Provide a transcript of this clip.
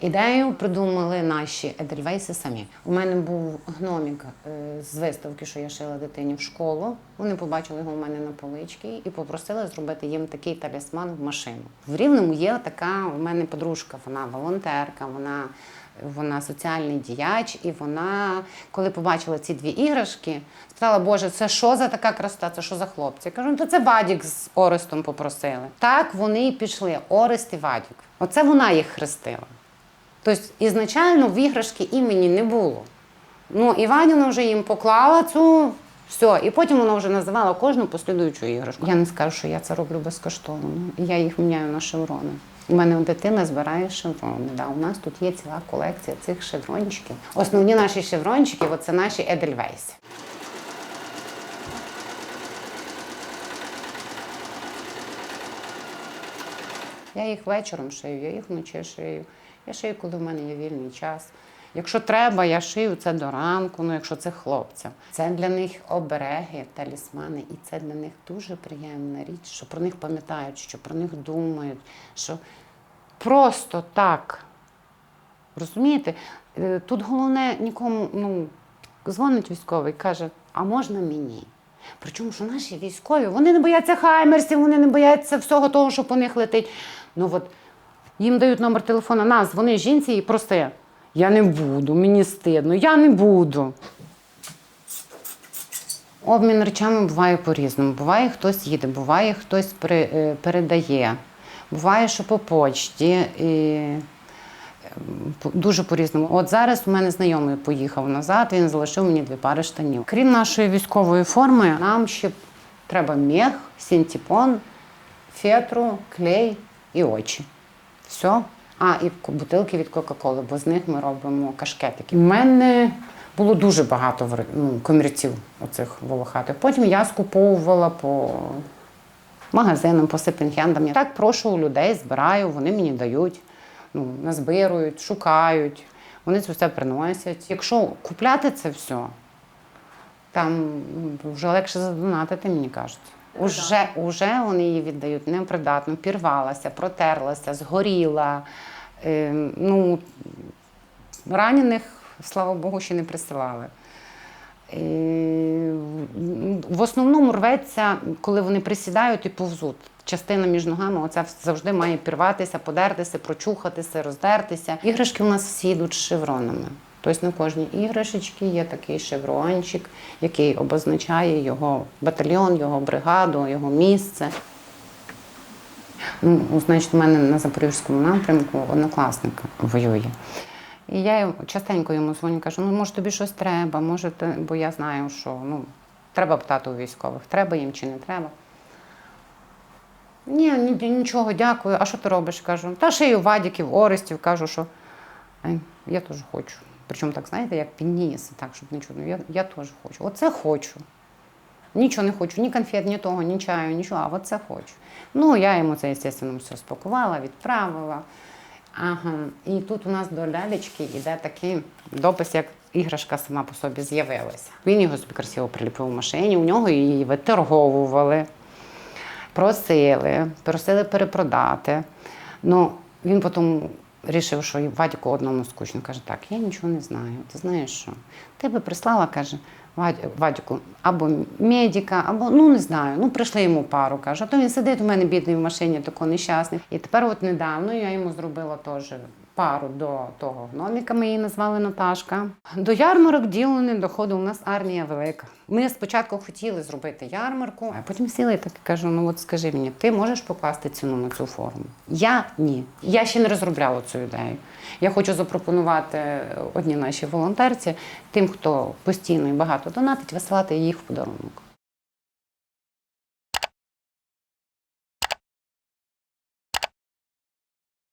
Ідею придумали наші едельвейси самі. У мене був гномік е, з виставки, що я шила дитині в школу. Вони побачили його у мене на поличці і попросили зробити їм такий талісман в машину. В Рівному є така у мене подружка, вона волонтерка, вона, вона соціальний діяч, і вона, коли побачила ці дві іграшки, сказала, Боже, це що за така красота, це що за хлопці? Я кажу, «Ну, то це Вадік з Орестом попросили. Так вони і пішли, Орест і Вадік. Оце вона їх хрестила. Тобто ізначально в іграшки імені не було. Ну, Іванівна вже їм поклала цю все, і потім вона вже називала кожну послідуючу іграшку. Я не скажу, що я це роблю безкоштовно. Я їх міняю на шеврони. У мене дитина збирає шеврони. Да, у нас тут є ціла колекція цих шеврончиків. Основні наші шеврончики це наші Едельвейси. Я їх вечором шию, я їх вночі шию. Я шию, коли в мене є вільний час. Якщо треба, я шию це до ранку, ну якщо це хлопцям. Це для них обереги, талісмани, і це для них дуже приємна річ, що про них пам'ятають, що про них думають, що просто так. Розумієте? Е, Тут головне нікому, ну, дзвонить військовий, каже, а можна мені? Причому, що наші військові, вони не бояться хаймерсів, вони не бояться всього того, що по них летить. Ну от їм дають номер телефона, нас, вони жінці і прости. Я не буду, мені стидно, я не буду. Обмін речами буває по-різному. Буває, хтось їде, буває, хтось при, е, передає. Буває, що по почті. І дуже по-різному. От зараз у мене знайомий поїхав назад, він залишив мені дві пари штанів. Крім нашої військової форми, нам ще треба мех, синтепон, фетру, клей і очі. Все. А, і бутилки від Кока-Коли, бо з них ми робимо кашкетики. У мене було дуже багато ну, комірців оцих волохатих. Потім я скуповувала по магазинам, по секонд-хендам. Я так прошу у людей, збираю, вони мені дають, ну, назбирують, шукають. Вони це все приносять. Якщо купляти це все, там вже легше задонатити, мені кажуть. Уже, уже вони її віддають непридатно, пірвалася, протерлася, згоріла. Е, ну, ранених, слава Богу, ще не присилали. Е, В основному рветься, коли вони присідають і повзуть. Частина між ногами оця завжди має пірватися, подертися, прочухатися, роздертися. Іграшки у нас всі йдуть з шевронами. Тобто на кожній іграшечці є такий шеврончик, який обозначає його батальйон, його бригаду, його місце. Ну, значить, у мене на Запорізькому напрямку однокласник воює. І я частенько йому дзвоню, кажу, ну може тобі щось треба, може, ти... бо я знаю, що ну, треба питати у військових, треба їм чи не треба. Ні, ні, нічого, дякую. А що ти робиш? Кажу, та шию вадіків, орестів, кажу, що я теж хочу. Причому так, знаєте, як підніс, так, щоб нічого. ну, Я, я теж хочу. Оце хочу. Нічого не хочу, ні конфет, ні того, ні чаю, нічого, а оце хочу. Ну, я йому це, звісно, все спакувала, відправила. Ага. І тут у нас до лялечки йде такий допис, як іграшка сама по собі з'явилася. Він його собі красиво приліпив у машині, у нього її виторговували, просили, просили перепродати. Ну, він потім рішив, що Вадіку одному скучно. Каже, так, я нічого не знаю. Ти знаєш що? Ти би прислала, каже, «Вадь- Вадіку, або медика, або ну не знаю. Ну прийшли йому пару. каже, а то він сидить у мене бідний в машині, тако нещасний. І тепер, от недавно, я йому зробила теж пару до того гноміка, ми її назвали Наташка. До ярмарок діло не доходить, у нас армія велика. Ми спочатку хотіли зробити ярмарку, а потім сіли і так кажу: ну от скажи мені, ти можеш покласти ціну на цю форму? Я ні. Я ще не розробляла цю ідею. Я хочу запропонувати одній нашій волонтерці, тим, хто постійно і багато донатить, висилати їх в подарунок.